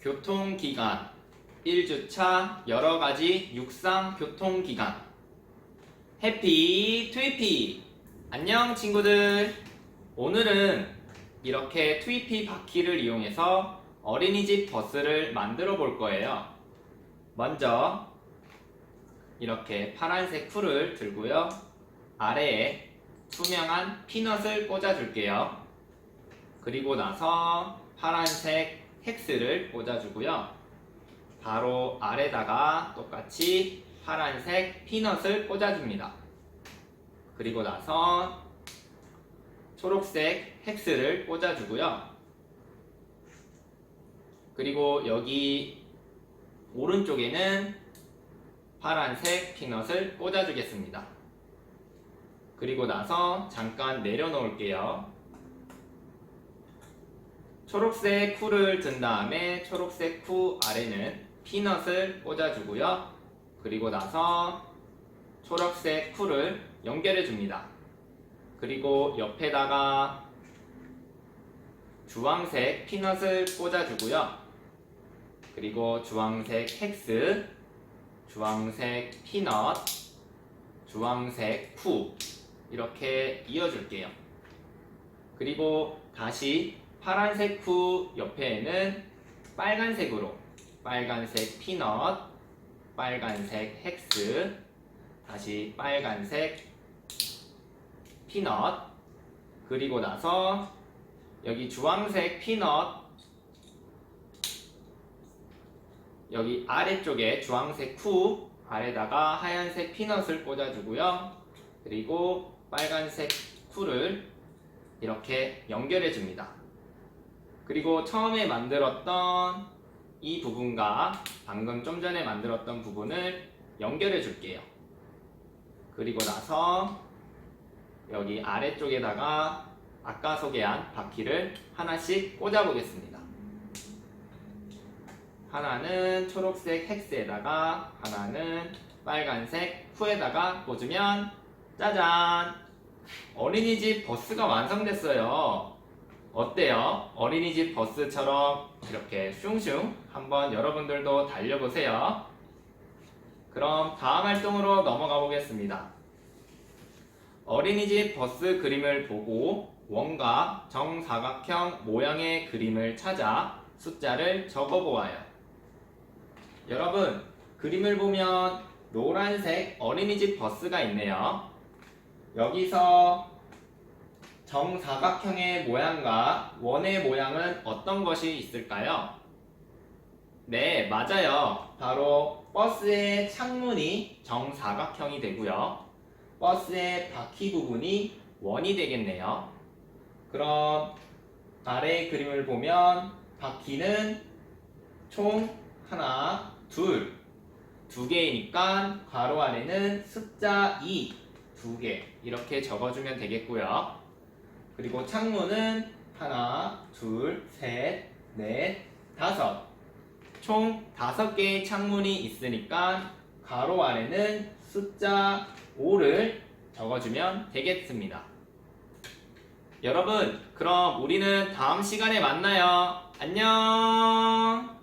교통기관 1주차 여러 가지 육상 교통기관 해피 트위피. 안녕 친구들. 오늘은 이렇게 트위피 바퀴를 이용해서 어린이집 버스를 만들어 볼 거예요. 먼저 이렇게 파란색 풀을 들고요. 아래에 투명한 피넛을 꽂아 줄게요. 그리고 나서 파란색 헥스를 꽂아주고요. 바로 아래다가 똑같이 파란색 피넛을 꽂아줍니다. 그리고 나서 초록색 헥스를 꽂아주고요. 그리고 여기 오른쪽에는 파란색 피넛을 꽂아주겠습니다. 그리고 나서 잠깐 내려놓을게요. 초록색 쿨을 든 다음에 초록색 쿠 아래는 피넛을 꽂아주고요. 그리고 나서 초록색 쿨을 연결해 줍니다. 그리고 옆에다가 주황색 피넛을 꽂아주고요. 그리고 주황색 헥스, 주황색 피넛, 주황색 쿠 이렇게 이어줄게요. 그리고 다시 파란색 후 옆에는 빨간색으로 빨간색 피넛, 빨간색 헥스, 다시 빨간색 피넛, 그리고 나서 여기 주황색 피넛, 여기 아래쪽에 주황색 후 아래다가 하얀색 피넛을 꽂아주고요. 그리고 빨간색 쿨을 이렇게 연결해 줍니다. 그리고 처음에 만들었던 이 부분과 방금 좀 전에 만들었던 부분을 연결해 줄게요. 그리고 나서 여기 아래쪽에다가 아까 소개한 바퀴를 하나씩 꽂아 보겠습니다. 하나는 초록색 헥스에다가 하나는 빨간색 후에다가 꽂으면 짜잔! 어린이집 버스가 완성됐어요. 어때요? 어린이집 버스처럼 이렇게 슝슝 한번 여러분들도 달려보세요. 그럼 다음 활동으로 넘어가 보겠습니다. 어린이집 버스 그림을 보고 원과 정사각형 모양의 그림을 찾아 숫자를 적어 보아요. 여러분, 그림을 보면 노란색 어린이집 버스가 있네요. 여기서 정사각형의 모양과 원의 모양은 어떤 것이 있을까요? 네, 맞아요. 바로 버스의 창문이 정사각형이 되고요. 버스의 바퀴 부분이 원이 되겠네요. 그럼 아래 그림을 보면 바퀴는 총 하나, 둘, 두 개이니까 괄호 안에는 숫자 2, 두 개 이렇게 적어주면 되겠고요. 그리고 창문은 하나, 둘, 셋, 넷, 다섯. 총 다섯 개의 창문이 있으니까 가로 아래는 숫자 5를 적어주면 되겠습니다. 여러분, 그럼 우리는 다음 시간에 만나요. 안녕!